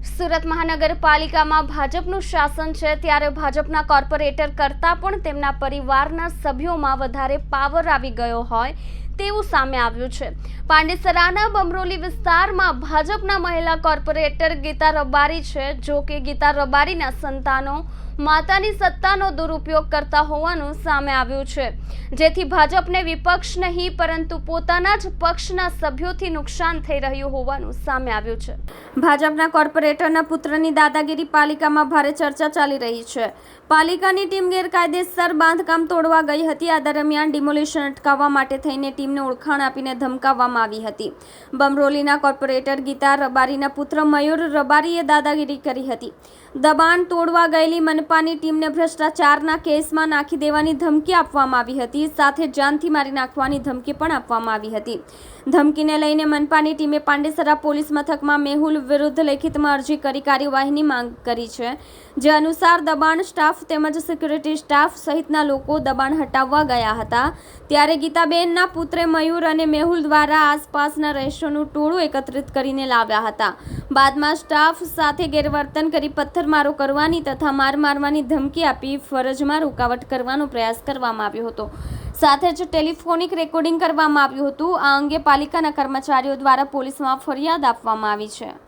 સુરત મહાનગરપાલિકામાં ભાજપનું શાસન છે, ત્યારે ભાજપના કોર્પોરેટર કરતાં પણ તેમના પરિવારના સભ્યોમાં વધારે પાવર આવી ગયો હોય. તેવું સામે આવ્યું છે. પાંડેસરાના બમરોલી વિસ્તારમાં ભાજપના મહિલા કોર્પોરેટર ગીતા રબારી છે, જો કે ગીતા રબારીના સંતાનો માતાની સત્તાનો દુરુપયોગ કરતા હોવાનું સામે આવ્યું છે. જેથી ભાજપને વિપક્ષ નહીં, પરંતુ પોતાના જ પક્ષના સભ્યોથી નુકસાન થઈ રહ્યું હોવાનું સામે આવ્યું છે. ભાજપના કોર્પોરેટરના પુત્રની દાદાગીરી પાલિકામાં ભારે ચર્ચા ચાલી રહી છે. પાલિકાની ટીમ ગેરકાયદેસર બાંધકામ તોડવા ગઈ હતી. આ દરમિયાન ડિમોલિશન અટકાવવા માટે થઈને ટીમને ઓળખાણ આપીને ધમકાવવામાં આવી હતી. બમરોલીના કોર્પોરેટર ગીતા રબારીના પુત્ર મયુર રબારીએ દાદાગીરી કરી હતી. દબાણ તોડવા ગયેલી મનપાની ટીમને ભ્રષ્ટાચારના કેસમાં નાખી દેવાની ધમકી આપવામાં આવી હતી. સાથે જાનથી મારી નાખવાની ધમકી પણ આપવામાં આવી હતી. ધમકીને લઈને મનપાની ટીમે પાંડેસરા પોલીસ મથકમાં મેહુલ વિરુદ્ધ લેખિતમાં અરજી કરી કાર્યવાહીની માંગ કરી છે. જે અનુસાર દબાણ સ્ટાફ તેમજ સિક્યુરિટી સ્ટાફ સહિતના લોકો દબાણ હટાવવા ગયા હતા. ત્યારે ગીતાબેનના પુત્રે મયુર અને મેહુલ દ્વારા આસપાસના રહેશોનું ટોળું એકત્રિત કરીને લાવ્યા હતા. બાદમાં સ્ટાફ સાથે ગેરવર્તન કરી પથ્થરમારો કરવાની તથા માર મારવાની ધમકી આપી ફરજમાં રૂકાવટ કરવાનો પ્રયાસ કરવામાં આવ્યો હતો. સાથે જ ટેલિફોનિક રેકોર્ડિંગ કરવામાં આવ્યું હતું. આ અંગે પાલિકાના કર્મચારીઓ દ્વારા પોલીસમાં ફરિયાદ આપવામાં આવી છે.